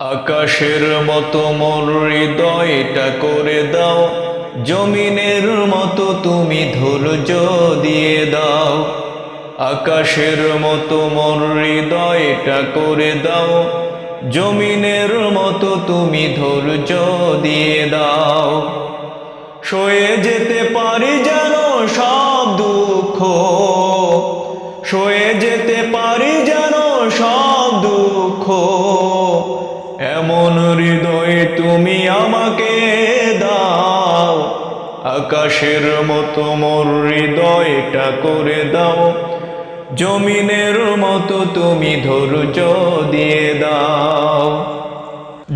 আকাশের মতো মোর হৃদয়টা করে দাও, জমিনের মতো তুমি ধৈর্য দিয়ে দাও। আকাশের মতো মোর হৃদয়টা করে দাও, জমিনের মতো তুমি ধৈর্য দিয়ে দাও। সয়ে যেতে পারি যেন সব দুঃখ, সয়ে যেতে পারি যেন সব দুঃখ। এমন হৃদয়ে তুমি আমাকে দাও। আকাশের মতো মোর হৃদয়টা করে দাও। জমিনের মতো তুমি ধৈর্য দিয়ে দাও।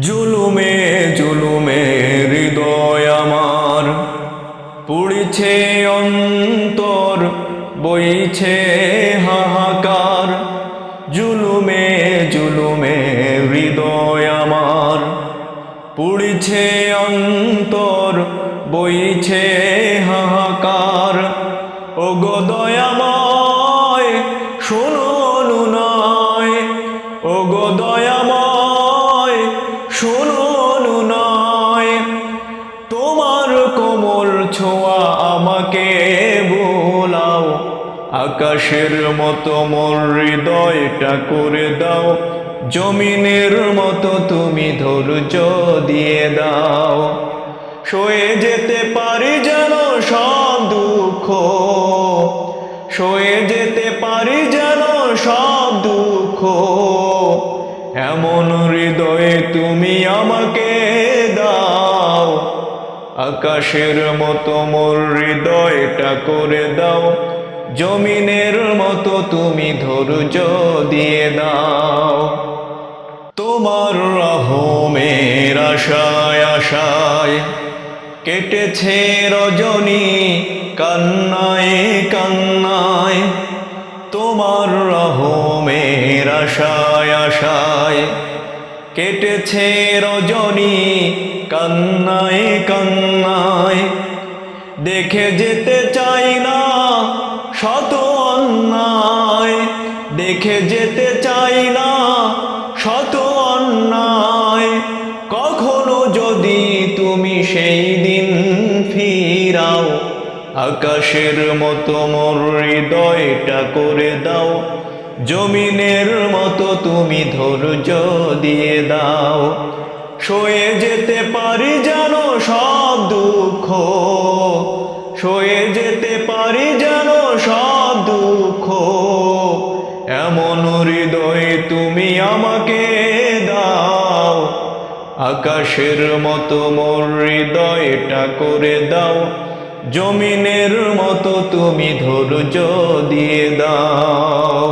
জুলুমে জুলুমে হৃদয় আমার। পুড়ছে অন্তর, বইছে পুড়ছে অন্তর, বইছে হাহাকার। ও গো দয়াময়, শুনো নয় ও গো দয়াময়, শুনো নয় তোমার কোমল ছোঁয়া আমাকে আকাশের মতো মোর হৃদয়টা করে দাও। জমিনের মতো তুমি ধৈর্য দিয়ে দাও। সয়ে যেতে পারি যেন সব দুঃখ। সয়ে যেতে পারি যেন সব দুঃখ। এমন হৃদয়ে তুমি আমাকে দাও। আকাশের মতো মোর হৃদয়টা করে দাও। জমিনের মতো তুমি ধৈর্য দিয়ে দাও তোমার রহমের আশায় আশায় কেটেছে রজনী কান্নায় কান্নায়। তোমার রহমের আশায় আশায় কেটেছে রজনী কান্নায় কান্নায়। দেখে যেতে চাই না শত অন্যায়, দেখে যেতে চাই না শত অন্যায়। কখনো যদি তুমি সেই দিন ফিরাও, আকাশের মতো মোর হৃদয়টা করে দাও, জমিনের মতো তুমি ধৈর্য দিয়ে দাও। সয়ে যেতে পারি যেন সব দুঃখ, সয়ে যেতে পারি যেন দুঃখ, এমন হৃদয়ে তুমি আমাকে দাও। আকাশের মতো মোর হৃদয়টা করে দাও, জমিনের মতো তুমি ধৈর্য দিয়ে দাও।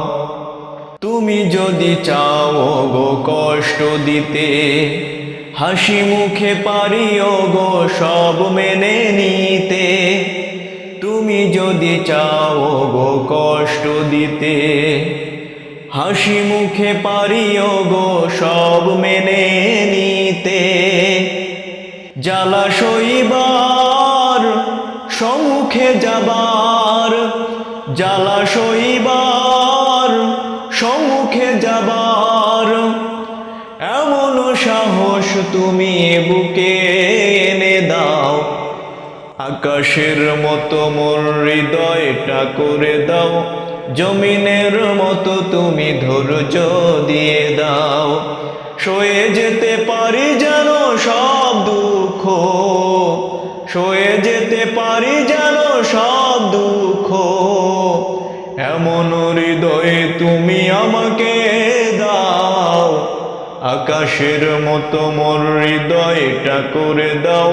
তুমি যদি চাও গো কষ্ট দিতে, হাসি মুখে পারিও গো সব মেনে নিতে। তুমি যদি চাও গো কষ্ট দিতে, হাসি মুখে পারিও গো সব মেনে নিতে। জ্বালা সইবার, সম্মুখে যাবার, জ্বালা সইবার, সম্মুখে যাবার। এমন সাহস তুমি বুকে আকাশের মতো মোর হৃদয়টা করে দাও, জমিনের মতো তুমি ধৈর্য দিয়ে দাও। সয়ে যেতে পারি যেন সব দুঃখ, সয়ে যেতে পারি যেন সব দুঃখ। এমন হৃদয়ে তুমি আমাকে দাও, আকাশের মতো মোর হৃদয়টা করে দাও